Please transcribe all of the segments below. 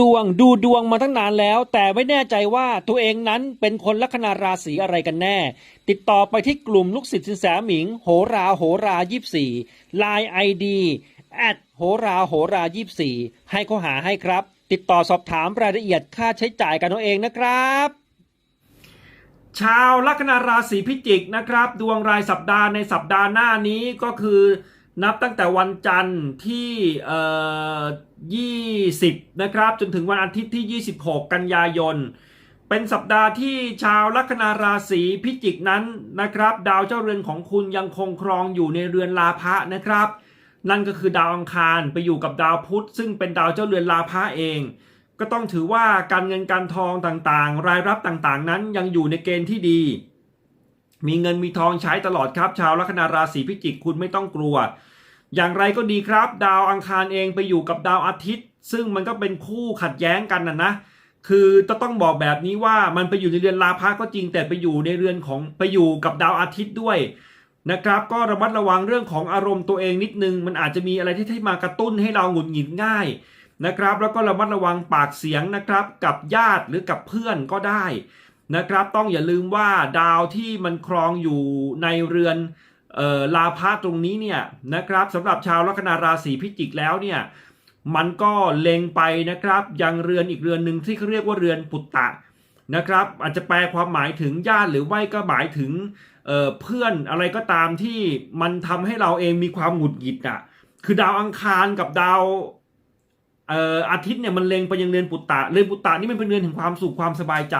ดวงดูดวงมาตั้งนานแล้ว แต่ไม่แน่ใจว่าตัวเองนั้นเป็นคนลัคนาราศีอะไรกันแน่ ติดต่อไปที่กลุ่มลูกศิษย์สินแสหมิง โหราโหรายี่สี่ไลน์ไอดีแอดโหราโหรายี่สี่ให้เขาหาให้ครับ ติดต่อสอบถามรายละเอียดค่าใช้จ่ายกันเอาเองนะครับ ชาวลัคนาราศีพิจิกนะครับ ดวงรายสัปดาห์ในสัปดาห์หน้านี้ก็คือ นับตั้งแต่วันจันทร์ที่ 20 นะครับ จนถึงวันอาทิตย์ที่ 26 กันยายน เป็นสัปดาห์ที่ชาวลัคนาราศีพิจิกนั้นนะครับ ดาวเจ้าเรือนของคุณยังคงครองอยู่ในเรือนลาภะนะครับ นั่นก็คือดาวอังคารไปอยู่กับดาวพุธ ซึ่งเป็นดาวเจ้าเรือนลาภะเอง ก็ต้องถือว่าการเงินการทองต่างๆ รายรับต่างๆ นั้นยังอยู่ในเกณฑ์ที่ดี มีเงินมีทองใช้ตลอดครับ ชาวลัคนาราศีพิจิกคุณไม่ต้องกลัว อย่างไรก็ดีครับ ดาวอังคารเองไปอยู่กับดาวอาทิตย์ ซึ่งมันก็เป็นคู่ขัดแย้งกันนะนะคือจะต้องบอกแบบนี้ว่ามันไปอยู่ในเรือนลาภะก็จริง แต่ไปอยู่ในเรือนของไปอยู่กับดาวอาทิตย์ด้วยนะครับ ก็ระมัดระวังเรื่องของอารมณ์ตัวเองนิดนึง มันอาจจะมีอะไรที่ให้มากระตุ้นให้เราหงุดหงิดง่ายนะครับ แล้วก็ระมัดระวังปากเสียงนะครับ กับญาติหรือกับเพื่อนก็ได้ นะครับต้องอย่าลืมว่าดาวที่มันครองอยู่ในเรือนออลาภะตรงนี้เนี่ยนะครับสำหรับชาวลัคนาราศีพิจิกแล้วเนี่ยมันก็เล็งไปนะครับยังเรือนอีกเรือนหนึ่งที่เขาเรียกว่าเรือนปุตตะนะครับอาจจะแปลความหมายถึงญาติหรือไม่ก็หมายถึงเเพื่อนอะไรก็ตามที่มันทำให้เราเองมีความหงุดหงิดอะคือดาวอังคารกับดาวเอ่ออาทิตย์เนี่ยมันเล็งไปยังเรือนปุตตะเรือนปุตตะนี่มันเป็นเรือนแห่งความสุขความสบายใจ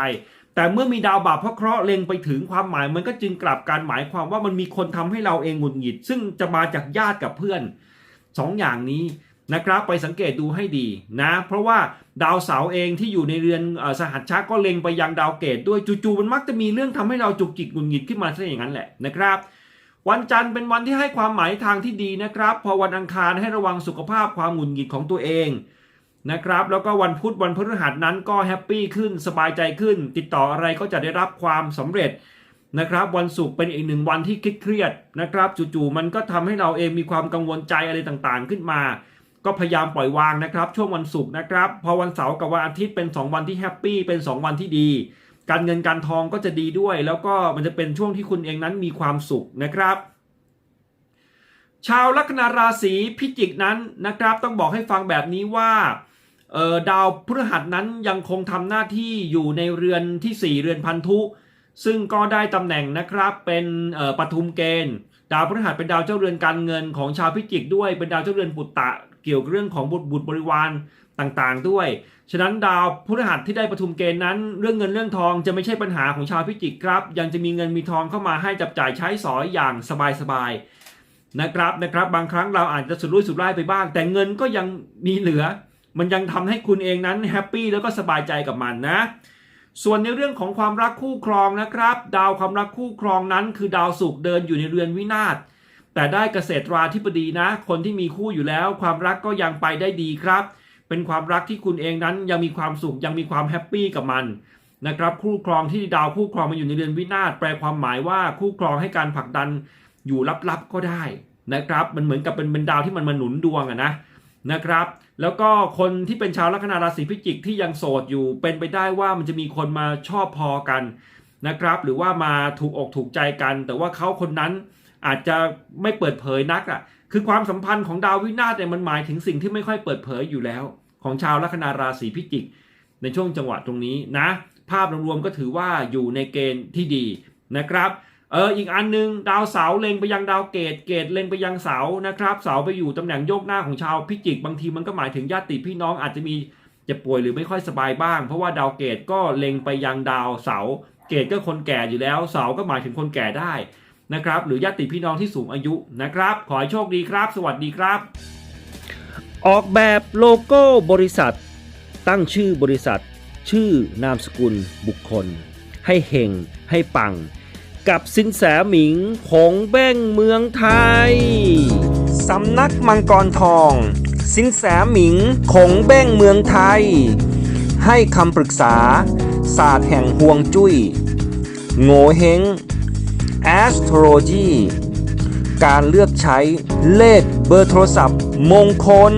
แต่เมื่อมีดาวบาปพระเคราะห์เล็งไปถึงความหมายมันก็จึงกลับการหมายความว่ามันมีคนทำให้เราเองหงุดหงิด ซึ่งจะมาจากญาติกับเพื่อนสองอย่างนี้นะครับไปสังเกตดูให้ดีนะ เพราะว่าดาวเสาเองที่อยู่ในเรือนสหัชชะก็เล็งไปยังดาวเกตด้วยจู่ๆมันมักจะมีเรื่องทำให้เราจุกจิกหงุดหงิดขึ้นมาซะอย่างนั้นแหละนะครับวันจันทร์เป็นวันที่ให้ความหมายทางที่ดีนะครับ พอวันอังคารให้ระวังสุขภาพความหงุดหงิดของตัวเอง นะครับ แล้วก็วันพุธวันพฤหัสนั้นก็แฮปปี้ขึ้นสบายใจขึ้น ติดต่ออะไรก็จะได้รับความสำเร็จนะครับวันศุกร์เป็นอีกหนึ่งวันที่เครียดนะครับจู่ๆมันก็ทำให้เราเองมีความกังวลใจอะไรต่างๆขึ้นมา ก็พยายามปล่อยวางนะครับ ช่วงวันศุกร์นะครับ พอวันเสาร์กับวันอาทิตย์เป็น 2 วันที่แฮปปี้เป็น 2 วันที่ดี การเงินการทองก็จะดีด้วย แล้วก็มันจะเป็นช่วงที่คุณเองนั้นมีความสุขนะครับ ชาวลัคนาราศีพิจิกนั้นนะครับ ต้องบอกให้ฟังแบบนี้ว่า ดาวพฤหัสนั้นยังคงทำหน้าที่อยู่ในเรือนทีสี่ 4 เรือนพันธุ ซึ่งก็ได้ตำแหน่งนะครับเป็นปทุมเกณฑ์ ดาวพฤหัสเป็นดาวเจ้าเรือนการเงินของชาวพิจิกด้วยเป็นดาวเจ้าเรือนปุตตะเกี่ยวกับเรื่องของบุตรบุตรบริวารต่างๆ ด้วย ฉะนั้นดาวพฤหัสที่ได้ปทุมเกณฑ์นั้น เรื่องเงินเรื่องทองจะไม่ใช่ปัญหาของชาวพิจิกครับ ยังจะมีเงินมีทองเข้ามาให้จับจ่ายใช้สอยอย่างสบายๆนะครับนะครับ บางครั้งเราอาจจะสุดรุ่ยสุดร่ายไปบ้าง แต่เงินก็ยังมีเหลือ มันยังทำให้คุณเองนั้นแฮปปี้แล้วก็สบายใจกับมันนะ ส่วนในเรื่องของความรักคู่ครองนะครับ ดาวความรักคู่ครองนั้น คือดาวศุกเดินอยู่ในเรือนวินาศแต่ได้เกษตราธิบดีนะ คนที่มีคู่อยู่แล้ว ความรักก็ยังไปได้ดีครับ เป็นความรักที่คุณเองนั้นยังมีความสุขยังมีความแฮปปี้กับมันนะครับคู่ครองที่ดาวคู่ครองมาอยู่ในเรือนวินาศแปลความหมายว่าคู่ครองให้การผลักดันอยู่ลับๆก็ได้นะครับ มันเหมือนกับเป็นเป็นดาวที่มันมาหนุนดวงอะนะ นะครับ แล้วก็คนที่เป็นชาวลัคนาราศีพิจิกที่ยังโสดอยู่เป็นไปได้ว่ามันจะมีคนมาชอบพอกันนะครับ หรือว่ามาถูกอกถูกใจกัน แต่ว่าเขาคนนั้นอาจจะไม่เปิดเผยนักอะคือความสัมพันธ์ของดาววินาศเนี่ยมันหมายถึงสิ่งที่ไม่ค่อยเปิดเผยอยู่แล้ว ของชาวลัคนาราศีพิจิก ในช่วงจังหวะตรงนี้นะ ภาพรวมๆก็ถือว่าอยู่ในเกณฑ์ที่ดีนะครับ เอออีกอันหนึง ดาวเสาเล็งไปยังดาวเกตเกตเล็งไปยังเสานะครับเสาไปอยู่ตำแหน่งโยกหน้าของชาวพิจิกบางทีมันก็หมายถึงญาติพี่น้องอาจจะมีเจ็บป่วยหรือไม่ค่อยสบายบ้าง เพราะว่าดาวเกตก็เล็งไปยังดาวเสา เกตก็คนแก่อยู่แล้วเสาก็หมายถึงคนแก่ได้นะครับ หรือญาติพี่น้องที่สูงอายุนะครับ ขอให้โชคดีครับ สวัสดีครับ ออกแบบโลโก้บริษัท ตั้งชื่อบริษัท ชื่อนามสกุลบุคคล ให้เฮงให้ปัง กับสินแสหมิงของแบ้งเมืองไทย สำนักมังกรทอง สินแสหมิงของแบ้งเมืองไทย ให้คำปรึกษา ศาสตร์แห่งห่วงจุย้ย โงเฮง astrology การเลือกใช้เลขเบอร์โทรศัพท์มงคล